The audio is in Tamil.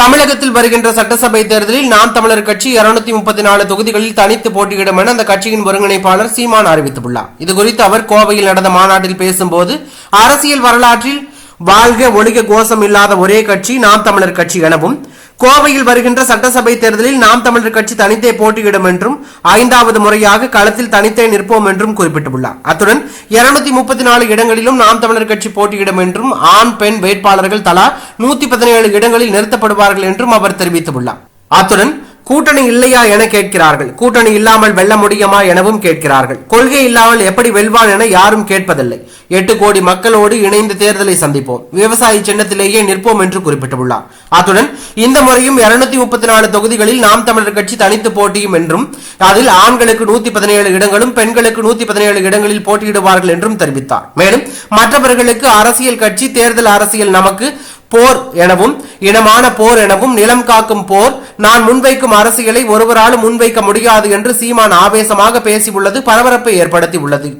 தமிழகத்தில் வருகின்ற சட்டசபை தேர்தலில் நாம் தமிழர் கட்சி இருநூத்தி முப்பத்தி நாலு தொகுதிகளில் தனித்து போட்டியிடும் என அந்த கட்சியின் ஒருங்கிணைப்பாளர் சீமான் அறிவித்துள்ளார். இதுகுறித்து அவர் கோவையில் நடந்த மாநாட்டில் பேசும்போது அரசியல் வரலாற்றில் வாழ்க ஒழிக கோஷம் இல்லாத ஒரே கட்சி நாம் தமிழர் கட்சி எனவும் கோவையில் வருகின்ற சட்டசபை தேர்தலில் நாம் தமிழர் கட்சி தனித்தே போட்டியிடும் என்றும் ஐந்தாவது முறையாக களத்தில் தனித்தே நிற்போம் என்றும் குறிப்பிட்டுள்ளார். அத்துடன் இருநூத்தி முப்பத்தி நாலு இடங்களிலும் நாம் தமிழர் கட்சி போட்டியிடும் என்றும் ஆண் பெண் வேட்பாளர்கள் தலா நூத்தி பதினேழு இடங்களில் நிறுத்தப்படுவார்கள் என்றும் அவர் தெரிவித்துள்ளார். அத்துடன் கூட்டணி இல்லையா என கேட்கிறார்கள். கூட்டணி இல்லாமல் வெல்ல முடியுமா எனவும் கேட்கிறார்கள். கொள்கை இல்லாமல் எப்படி வெல்வான் என யாரும் கேட்பதில்லை. எட்டு கோடி மக்களோடு இணைந்து தேர்தலை சந்திப்போம். விவசாயி சின்னத்திலேயே நிற்போம் என்று குறிப்பிட்டுள்ளார். அத்துடன் இந்த முறையும் இருநூத்தி முப்பத்தி நாலு தொகுதிகளில் நாம் தமிழர் கட்சி தனித்து போட்டியும் என்றும் அதில் ஆண்களுக்கு நூத்தி பதினேழு இடங்களும் பெண்களுக்கு நூத்தி பதினேழு இடங்களில் போட்டியிடுவார்கள் என்றும் தெரிவித்தார். மேலும் மற்றவர்களுக்கு அரசியல் கட்சி தேர்தல் அரசியல் நமக்கு போர் எனவும் இனமான போர் எனவும் நிலம் காக்கும் போர் நான் முன்வைக்கும் அரசியலை ஒருவராலும் முன்வைக்க முடியாது என்று சீமான் ஆவேசமாக பேசியுள்ளது பரபரப்பை ஏற்படுத்தி உள்ளது